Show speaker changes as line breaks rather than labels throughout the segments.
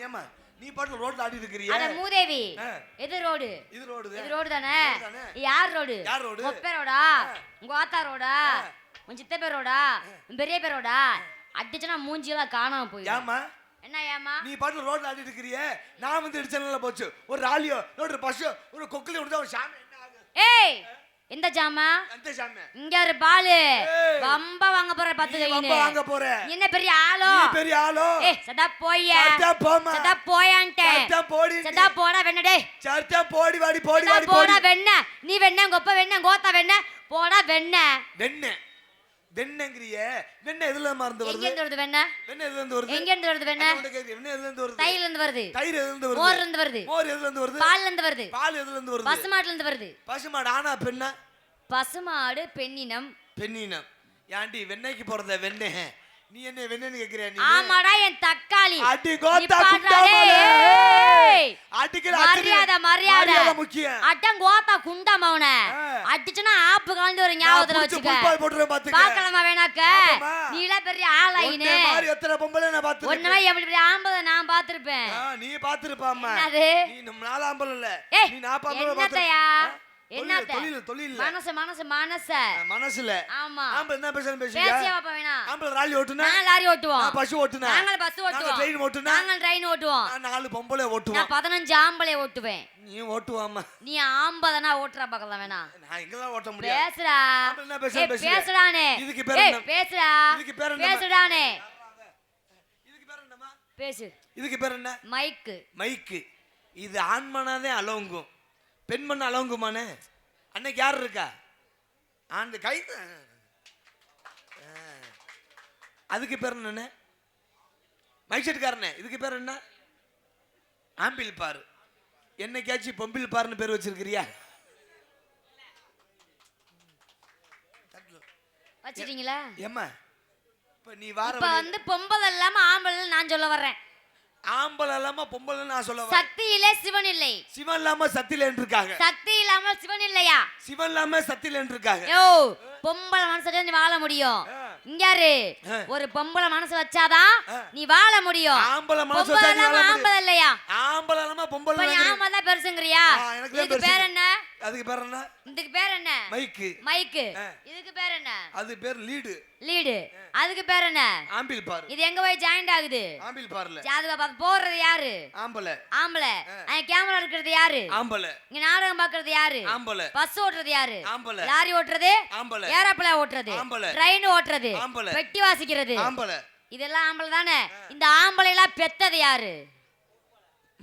ஏம்மா நீ பாட்டு ரோட்ல ஆடி இருக்கிறிய
அட மூதேவி. எது ரோடு
இது ரோடு
இது ரோடு தானே. யார் ரோடு
யார் ரோடு?
ஒப்பே ரோடா. உங்க ஆத்தா ரோடா. உன் சித்த பேர் ரோடா உன் பெரிய பேர் ரோடா? அடிச்சுனா மூஞ்சியெல்லாம் காணாம போயிடும்.
ஏம்மா?
என்ன ஏமா
நீ பாட்டு ரோட்ல ஆடி இருக்கிறிய நான் வந்து இடிச்சனால போச்சு. ஒரு ராலியோ ஒரு பஸ்ஸோ ஒரு கொக்கிலி விடுதா ஒரு சாமி என்ன ஆகுது?
ஏய்! எந்த ஜாமா? இங்க ஒரு பாலு. பம்ப வாங்க போற பத்து
வம்ப வாங்க போற.
என்ன பெரிய ஆளோ?
நீ பெரிய ஆளோ?
ஏய் சதா போய்யா. சதா
சத்தா போடி
சதா போடா வெண்ண டேய்.
சத்தா போடி வாடி போடி
சதா
வாடி
போடா வெண்ண. நீ வெண்ண உங்க அப்பா வெண்ண கோத்தா வெண்ண. போடா வெண்ண.
வெண்ணெய் வெண்ணங்கிறிய? வெண்ணெய் எதுல
எங்க
வருது?
இருந்து வருது வெண்ண
வெண்ணெய் எதுல இருந்து வருது?
எங்க இருந்து வருது
வெண்ணெய்? எதுல இருந்து வருது?
தயிர்ல இருந்து வருது.
தயிர் எதுல இருந்து
மோர்ல
வருது
இருந்து வருது.
மோர் எதுல இருந்து வருது?
பால்ல இருந்து வருது.
பால் எதுல இருந்து வருது?
பசுமாட்டுல இருந்து வருது.
பசுமாடு ஆனா பெண்ணா?
பசுமாடு பெண்ணினம்.
பெண்ணினம். ஏன்டி வெண்ணெய்க்கு போறத வெண்ணெய்? நீ என்ன வெண்ணெய்னு கேக்குறியா நீ?
ஆமாடா என் தக்காளி.
அடி கோத்தா. அடிக்கிற
மரியாதை மரியாதை.
முக்கியம்.
அட்டம் கோத்தா குண்டாம அவன. அடிச்சுனா ஆப்பு கலந்து ஒரு ஞாபகத்துல வச்சுக்க. பாக்கலாமா வேணாக்க. நீல பெரிய ஆளாயினு
எத்தனை பொம்பளை நான் பாத்துருக்கேன்?
ஒண்ணுமே எப்படி பெரிய ஆம்பளை நான் பாத்திருப்பேன்.
நீ பாத்துருப்பாம்மா. நீ நம்ம நாலாம்பல் இல்ல. நீ
என்னத்தையா? மனசு மனசு மனச.
மனசுல.
ஆமா.
ஆம்பளை என்ன பேசணும் பேசுறியா
பேசியா பாப்பா வேணா
ஆம்பளை ராலி ஓட்டுனா?
நான் லாரி ஓட்டுவோம்.
நான் பஸ் ஓட்டுனா?
நாங்கள் பஸ்
நாங்க
ஓட்டுவோம்.
ட்ரெயின் ஓட்டுனா?
நாங்கள் ட்ரெயின் ஓட்டுவோம்.
நான் நாலு பொம்பளை ஓட்டுவான்
நான் பதினஞ்சு ஆம்பளை ஓட்டுவேன்.
நீ ஓட்டுவாமா
நீ ஆம்பளைனா ஓட்டுறா பார்க்கலாம் வேணா.
நான் எங்கதான் ஓட்ட முடியாது
பேசுடா.
ஆம்பளை என்ன பேசுங்க.
பேசுடானே.
இதுக்கு பேர் என்ன?
பேசுடா.
இதுக்கு பேர் என்னம்மா?
பேசுடானே.
இதுக்கு பேர் என்னம்மா?
பேசு.
இதுக்கு பேர் என்ன?
மைக்கு.
மைக்கு. இது ஆண்மனாதே அலவுங்கும் பெண்மண் அலவுங்குமானே அன்னைக்கு யார் இருக்கா? அந்த கை. அதுக்கு பேர் என்னண்ணே? மைக் செட்டுக்காரனே இதுக்கு பேர் என்ன? ஆம்பிள் பாரு என்னைக்காச்சும் பொம்பிள் பாருன்னு பேர் வச்சிருக்கிறியா?
வச்சிட்டீங்களா?
ஏம்மா? இப்ப நீ வார
வந்து பொம்பளை இல்லாம ஆம்பளை நான் சொல்ல வர்றேன்.
ஆம்பளை இல்லாம பொம்பளை நான் சொல்ல வரேன்.
சக்தியிலே சிவன் இல்லை.
சிவன் இல்லாம சத்திலன் இருக்காங்க
சக்தி இல்லாமல் சிவன் இல்லையா?
சிவன் இல்லாம சத்திலன் இருக்காங்க
யோ பொம்பளை மனசு நீ வாழ முடியும். இங்க யாரு. ஒரு பொம்பளை மனசு வச்சாதான். நீ வாழ முடியும்.
ஆம்பளை மனசு வச்சா நீ வாழ.
ஆம்பளை இல்லையா?
ஆம்பளை இல்லாம பொம்பளை
நீ ஆம்பளை தான் பெருசுங்கிறியா? இதுக்கு பேர். என்ன?
அதுக்கு பேர் என்ன?
இதுக்கு பேர் என்ன?
மைக்கு. ஆ.
இதுக்கு பேர் என்ன?
அது பேர் லீடு.
லீடு. அதுக்கு பேர் என்ன?
ஆம்பிள் பாரு.
இது எங்க போய் ஜாயிண்ட் ஆகுது?
ஆம்பிள் பாருல.
அது பார்த்து போடுறது யாரு?
ஆம்பளை.
ஆம்பளை. அங்க கேமரா இருக்கிறது யாரு?
ஆம்பளை.
இங்க நாடகம் பாக்குறது யாரு?
ஆம்பளை.
பஸ் ஓட்டுறது யாரு?
ஆம்பளை.
லாரி ஓட்டுறது?
ஆம்பளை.
ஏரோப்ளேன் ஓட்டுறது?
ஆம்பளை.
ட்ரெயின் ஓட்டுறது. பெட்டி வாசிக்கிறது.
ஆம்பளை.
இதெல்லாம் ஆம்பளை தானே? இந்த ஆம்பளை எல்லாம் பெத்தது யாரு?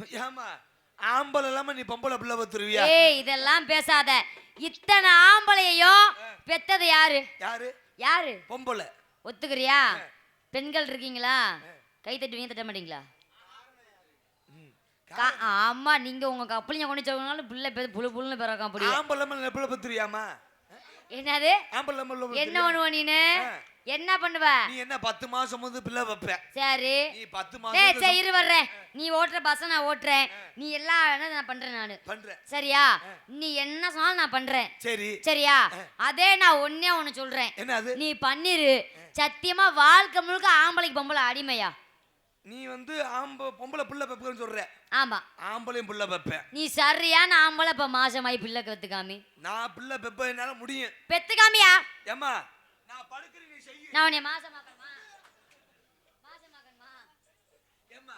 ஏமா ஆம்பளை இல்லாம நீ பொம்பளை பிள்ளை பத்துருவியா
ஏய் இதெல்லாம் பேசாத. இத்தனை ஆம்பளையையும் பெத்தது யாரு?
யாரு?
யாரு?
பொம்பளை.
ஒத்துக்கிறியா? பெண்கள் இருக்கீங்களா? கை தட்டுவீங்க தட்ட மாட்டீங்களா? ஆமா நீங்க உங்க கப்பலிங்க கொண்டு சொல்லுங்கனாலும் பிள்ளை பெ- புழு புழுன்னு பிறக்க முடியும்
ஆம்பளை பிள்ளை பத்துருவியாமா
என்னது?
ஆம்பளை
என்ன? பண்ணுவ நீனு. என்ன பண்ணுவ?
நீ என்ன பத்து மாசம் வந்து பிள்ளை வைப்ப?
சரி.
நீ பத்து மாசம்
சரி இரு வர்றேன். நீ ஓட்டுற பஸ் நான் ஓட்டுறேன். நீ எல்லாம் என்ன நான் பண்றேன் நானு.
பண்ற
சரியா? நீ என்ன சொன்னாலும் நான் பண்றேன்.
சரி.
சரியா? அதே நான் ஒன்னே ஒன்னு சொல்றேன்.
என்ன அது?
நீ பண்ணிரு. சத்தியமா வாழ்க்கை முழுக்க ஆம்பளைக்கு பொம்பளை அடிமையா?
நீ வந்து ஆம்ப பொம்பளை பிள்ளை பெப்பன்னு சொல்ற.
ஆமா.
ஆம்பளையும் பிள்ளை பெப்பேன்
நீ சரியான ஆம்பளை இப்ப மாசமாயி பிள்ளை பெத்துக்காமி
நான் பிள்ளை பெப்ப என்னால முடியும்.
பெத்துக்காமியா?
ஏம்மா? நான் படுக்கிறேன் நீ செய்ய.
நான் உன்னை மாசமாக்கணுமா? மாசமாக்கணுமா?
ஏம்மா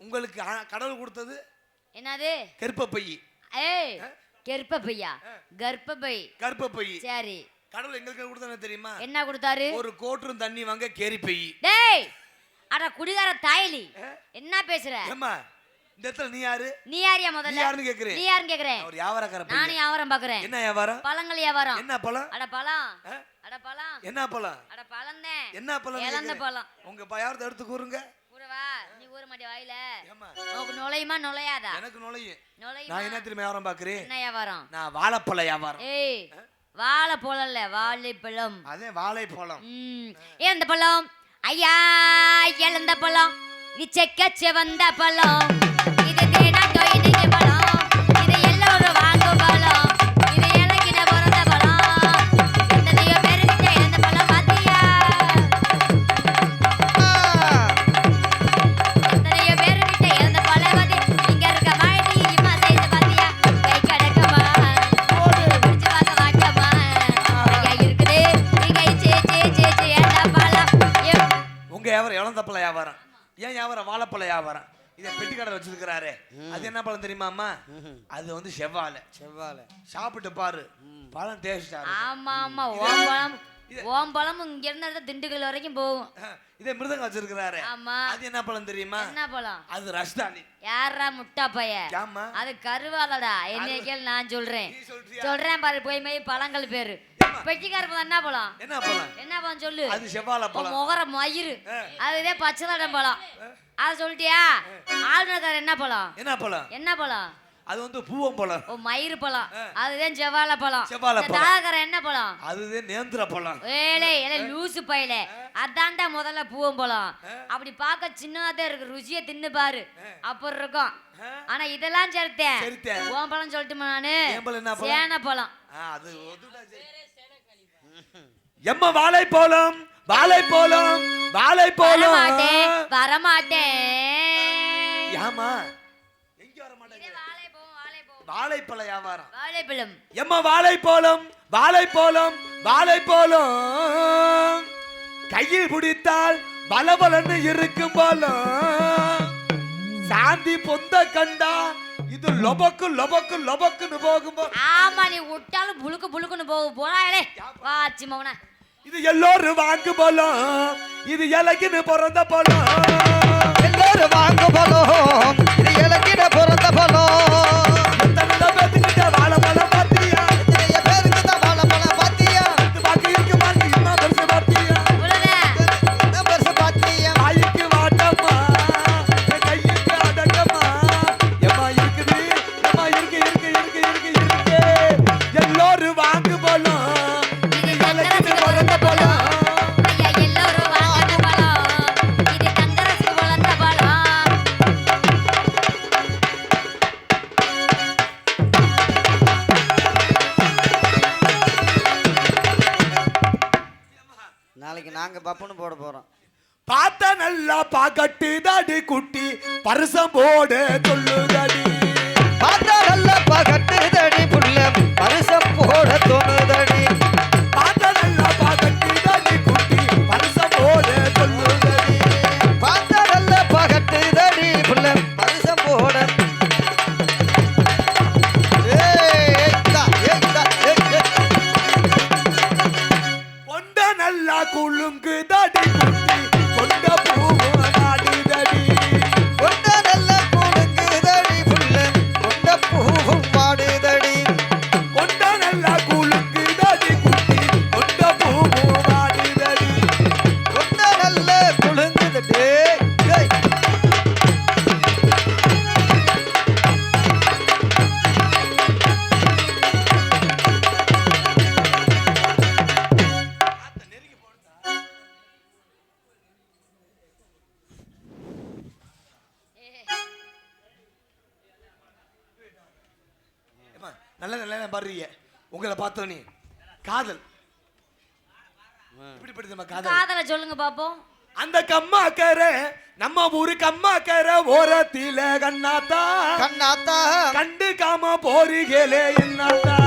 உங்களுக்கு கடவுள் கொடுத்தது
என்னது?
கர்ப்பப்பை
ஏய் கெர்ப்ப பையா கர்ப்பப்பை
கர்ப்பப்பை
சரி.
கடவுள் எங்களுக்கு கொடுத்தானே தெரியுமா?
என்ன கொடுத்தாரு?
ஒரு கோட்டரும் தண்ணி வாங்க கேரி பை
டேய் அட குடிகார தாயலி என்ன பேசுற?
ஏம்மா இந்த இடத்துல நீ யாரு?
நீ யாரியா
நீ
முதல்ல
யாருன்னு கேக்குறேன்.
நீ யாருன்னு கேக்குறேன்?
ஒரு வியாபாரக்கார பையன்.
வியாபாரம் பாக்குறேன்.
என்ன வியாபாரம்?
பழங்கள் வியாபாரம்.
என்ன பழம்?
அட பழம்? அட பழம்.
என்ன பழம்?
அட பழம் தான்
என்ன பழம்
இழந்த பழம்.
உங்க பயாரத்தை எடுத்து கூறுங்க.
கூடவா நீ ஊற மாட்டிய வாயில? உனக்கு நுழையுமா? நுழையாதா?
எனக்கு நுழையும்.
நுழையுமா?
நான் என்ன தெரியுமா வியாபாரம் பாக்குறேன்?
என்ன வியாபாரம்?
நான் வாழைப்பழ வியாபாரம்.
ஏய் வாழை போலல்ல வாழைப்பழம்.
அதே வாழைப்பழம்.
ம். ஏந்த பழம்? ஐயா இழந்த பழம். இது செக்க செவந்த பழம்.
வியாபாரம். ஏன் வியாபாரம்? வாழைப்பழ வியாபாரம். இதை பெட்டி கடை வச்சிருக்கிறாரு. அது என்ன பழம் தெரியுமாம்மா அது வந்து செவ்வாழை.
செவ்வாழை.
சாப்பிட்டு பாரு. பழம் டேஸ்டா
ஆமா ஆமா. ஓம்பழம் ஓம்பழம் இங்க இருந்து திண்டுக்கல் வரைக்கும் போகும்.
இதே மிருதங்க வச்சிருக்கிறாரு.
ஆமா.
அது என்ன பழம் தெரியுமா?
என்ன பழம்?
அது ரஸ்தானி
யாரா முட்டா பைய?
ஏம்மா
அது கருவாலடா என்ன கேள் நான் சொல்றேன். சொல்றேன் பாரு போய் போய் பழங்கள் பேரு. பெட்டிக்கார பழம் என்ன பழம்?
என்ன பழம்?
என்ன பழம் சொல்லு?
அது செவ்வாழை பழம்.
முகர மயிறு. அதுதே பச்சைதடம் பழம். அதை சொல்லிட்டியா? ஆளுநர்கார என்ன பழம்?
என்ன பழம்?
என்ன பழம்?
அது வந்து பூவம் பழம்.
ஓ மயிறு பழம். அதுதான் செவ்வாழை பழம்.
செவ்வாழை பழம்.
தாகர என்ன பழம்?
அதுதான் நேந்திர பழம்.
ஏலே ஏலே லூசு பையலே. அதான்டா முதல்ல பூவம் பழம். அப்படி பார்க்க சின்னதா இருக்கு. ருசியை தின்னு பாரு. அப்புறம் இருக்கும். ஆனா இதெல்லாம் சேர்த்தேன். ஓம் பழம் சொல்லட்டுமா நானு? சேன பழம்.
அது ஒதுடா சரி. எம்மா வாழைப்பழம் வாழைப்பழம் வாழைப்பழம்
வரமாட்டேன் வரமாட்டேன்
ஏமா வாழைப்பழ வியாபாரம்
வாழைப்பழம்.
எம்மா வாழைப்பழம் வாழைப்பழம் வாழைப்பழம். கையில் பிடித்தால் பலபலன்னு இருக்கும் போலும் சாந்தி பொந்த கண்டா இது லொபக்கு லொபக்கு லொபக்குன்னு போகும்போது
ஆமா நீ விட்டாலும் புழுக்கு புழுக்குன்னு போகும் போறாளே வாச்சி மவன.
இது எல்லோரும் வாங்கு போலும் இது இலக்கின்னு பிறந்த போலும்
எல்லாரும் வாங்க பலம் இது இலக்கிட பிறந்த பலம்
பாக்கட்டு தாடி குட்டி. பரிசம் போட சொல்லுதடி.
பார்த்தா நல்ல பகட்டுதடி புள்ள. பரிசம் போட தோணுதடி
நல்ல
நல்ல
பாடுறீங்க. உங்களை பார்த்தோன்னே காதல். இப்படிப்பட்ட நம்ம காதல்.
காதல சொல்லுங்க பாப்போம்.
அந்த கம்மாக்கரை நம்ம ஊரு கம்மாக்கரை ஓரத்தில கண்ணாத்தா.
கண்ணாத்தா.
கண்டுக்காம போறீங்களே என்னாத்தா.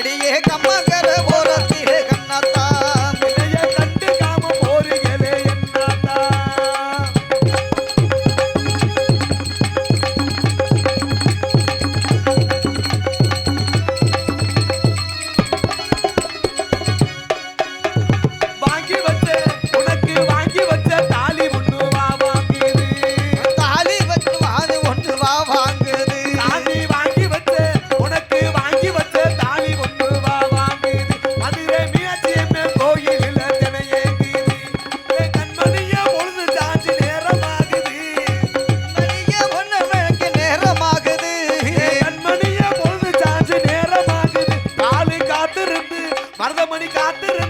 அடியே
கம்மா கரவ
மணி காத்திருந்து